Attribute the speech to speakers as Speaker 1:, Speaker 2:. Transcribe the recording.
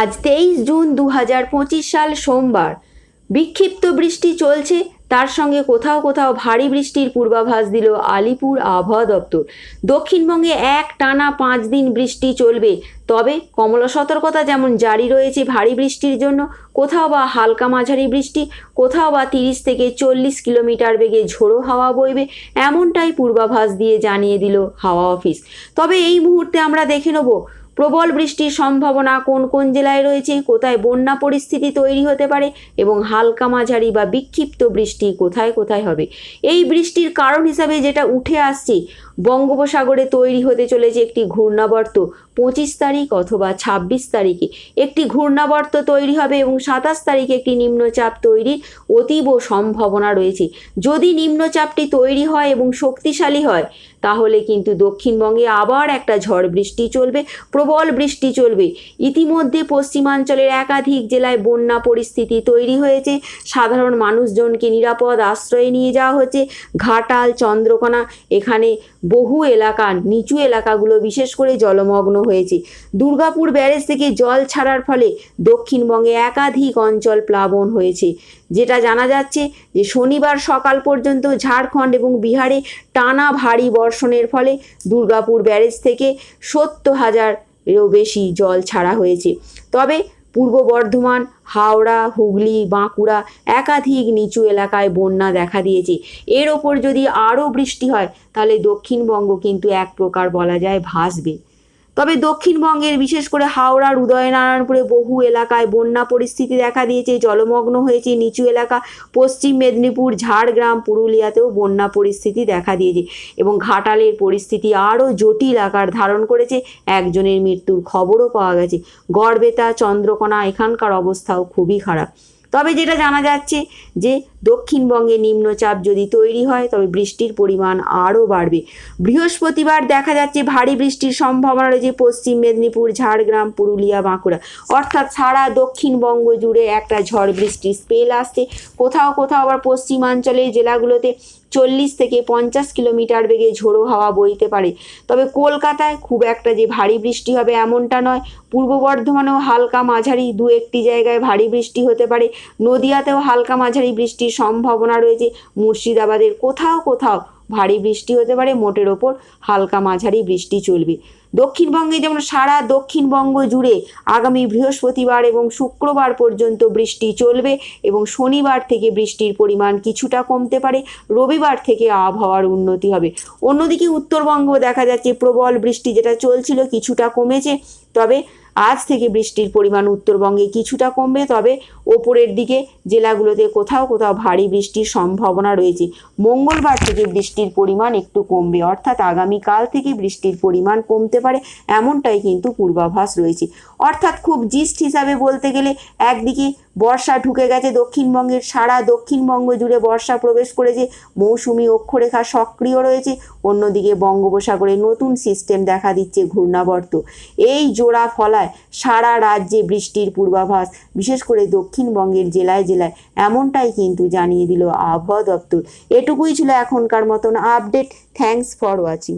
Speaker 1: আজ তেইশ জুন দু হাজার পঁচিশ সাল সোমবার। বিক্ষিপ্ত বৃষ্টি চলছে, তার সঙ্গে কোথাও কোথাও ভারী বৃষ্টির পূর্বাভাস দিল আলিপুর আবহাওয়া দপ্তর। দক্ষিণবঙ্গে এক টানা পাঁচ দিন বৃষ্টি চলবে, তবে কমলা সতর্কতা যেমন জারি রয়েছে ভারী বৃষ্টির জন্য, কোথাও বা হালকা মাঝারি বৃষ্টি, কোথাও বা তিরিশ থেকে চল্লিশ কিলোমিটার বেগে ঝোড়ো হাওয়া বইবে, এমনটাই পূর্বাভাস দিয়ে জানিয়ে দিল হাওয়া অফিস। তবে এই মুহূর্তে আমরা দেখে নেব প্রবল বৃষ্টির সম্ভাবনা কোন কোন জেলায় রয়েছে, কোথায় বন্যা পরিস্থিতি তৈরি হতে পারে এবং হালকা মাঝারি বা বিক্ষিপ্ত বৃষ্টি কোথায় কোথায় হবে? এই বৃষ্টির কারণ হিসাবে যেটা উঠে আসছে, বঙ্গোপসাগরে তৈরি হতে চলেছে একটি ঘূর্ণাবর্ত পঁচিশ তারিখ অথবা ছাব্বিশ তারিখে। একটি ঘূর্ণাবর্ত তৈরি হবে এবং সাতাশ তারিখে একটি নিম্নচাপ তৈরির অতীব সম্ভাবনা রয়েছে। যদি নিম্নচাপটি তৈরি হয় এবং শক্তিশালী হয় তাহলে কিন্তু দক্ষিণবঙ্গে আবার একটা ঝড় বৃষ্টি চলবে, প্রবল বৃষ্টি চলবে। ইতিমধ্যে পশ্চিমাঞ্চলের একাধিক জেলায় বন্যা পরিস্থিতি তৈরি হয়েছে। সাধারণ মানুষজনকে নিরাপদ আশ্রয়ে নিয়ে যাওয়া হচ্ছে। ঘাটাল, চন্দ্রকোনা এখানে বহু এলাকা, নিচু এলাকাগুলো বিশেষ করে জলমগ্ন হয়েছে। দুর্গাপুর ব্যারেজ থেকে জল ছাড়ার ফলে দক্ষিণবঙ্গে একাধিক অঞ্চল প্লাবন হয়েছে। যেটা জানা যাচ্ছে যে শনিবার সকাল পর্যন্ত ঝাড়খণ্ড এবং বিহারে টানা ভারী বর্ষণের ফলে দুর্গাপুর ব্যারেজ থেকে সত্তর হাজারেরও বেশি জল ছাড়া হয়েছে। তবে পূর্ব বর্ধমান, হাওড়া, হুগলি, বাঁকুড়া একাধিক নিচু এলাকায় বন্যা দেখা দিয়েছে। এর ওপর যদি আরও বৃষ্টি হয়, তাহলে দক্ষিণবঙ্গ কিন্তু এক প্রকার বলা যায় ভাসবে। তবে দক্ষিণবঙ্গের, বিশেষ করে হাওড়ার, উদয়নারায়ণপুরে বহু এলাকায় বন্যা পরিস্থিতি দেখা দিয়েছে, জলমগ্ন হয়েছে, নিচু এলাকা, পশ্চিম মেদিনীপুর, ঝাড়গ্রাম, পুরুলিয়াতেও বন্যা পরিস্থিতি দেখা দিয়েছে এবং ঘাটালের পরিস্থিতি আরও জটিল আকার ধারণ করেছে, একজনের মৃত্যুর খবরও পাওয়া গেছে। গড়বেতা, চন্দ্রকোনা, এখানকার অবস্থাও খুবই খারাপ। তবে যেটা জানা যাচ্ছে যে দক্ষিণবঙ্গে নিম্নচাপ যদি তৈরি হয়, তবে বৃষ্টির পরিমাণ আরও বাড়বে। বৃহস্পতিবার দেখা যাচ্ছে ভারী বৃষ্টির সম্ভাবনা রয়েছে পশ্চিম মেদিনীপুর, ঝাড়গ্রাম, পুরুলিয়া, বাঁকুড়া। অর্থাৎ সারা দক্ষিণবঙ্গ জুড়ে একটা ঝড় বৃষ্টির স্পেল আসছে। কোথাও কোথাও আবার পশ্চিমাঞ্চলের জেলাগুলোতে চল্লিশ থেকে পঞ্চাশ কিলোমিটার বেগে ঝোড়ো হাওয়া বইতে পারে। তবে কলকাতায় খুব একটা যে ভারী বৃষ্টি হবে এমনটা নয়। পূর্ব বর্ধমানেও হালকা মাঝারি দু একটি জায়গায় ভারী বৃষ্টি হতে পারে। নদিয়াতেও হালকা মাঝারি বৃষ্টির সম্ভাবনা রয়েছে। মুর্শিদাবাদের কোথাও কোথাও ভারী বৃষ্টি হতে পারে, মোটের ওপর হালকা মাঝারি বৃষ্টি চলবে। দক্ষিণবঙ্গে যেমন সারা দক্ষিণবঙ্গ জুড়ে আগামী বৃহস্পতিবার এবং শুক্রবার পর্যন্ত বৃষ্টি চলবে এবং শনিবার থেকে বৃষ্টির পরিমাণ কিছুটা কমতে পারে। রবিবার থেকে আবহাওয়ার উন্নতি হবে। অন্যদিকে উত্তরবঙ্গ দেখা যাচ্ছে প্রবল বৃষ্টি যেটা চলছিল কিছুটা কমেছে। তবে আজ থেকে বৃষ্টির পরিমাণ উত্তরবঙ্গে কিছুটা কমবে, তবে ওপরের দিকে জেলাগুলোতে কোথাও কোথাও ভারী বৃষ্টির সম্ভাবনা রয়েছে। মঙ্গলবার থেকে বৃষ্টির পরিমাণ একটু কমবে, অর্থাৎ আগামীকাল থেকে বৃষ্টির পরিমাণ কমতে পারে এমনটাই কিন্তু পূর্বাভাস রয়েছে। অর্থাৎ খুব জিস্ট হিসাবে বলতে গেলে একদিকে বর্ষা ঢুকে গেছে, দক্ষিণবঙ্গের সারা দক্ষিণবঙ্গ জুড়ে বর্ষা প্রবেশ করেছে, মৌসুমি অক্ষরেখা সক্রিয় রয়েছে, অন্যদিকে বঙ্গোপসাগরে নতুন সিস্টেম দেখা দিচ্ছে ঘূর্ণাবর্ত। এই জোড়া ফলায় সারা রাজ্যে বৃষ্টির পূর্বাভাস, বিশেষ করে দক্ষিণবঙ্গের জেলায় জেলায়, এমনটাই কিন্তু জানিয়ে দিল আবহাওয়া দপ্তর। এটুকুই ছিল এখনকার মতন আপডেট থ্যাঙ্কস ফর ওয়াচিং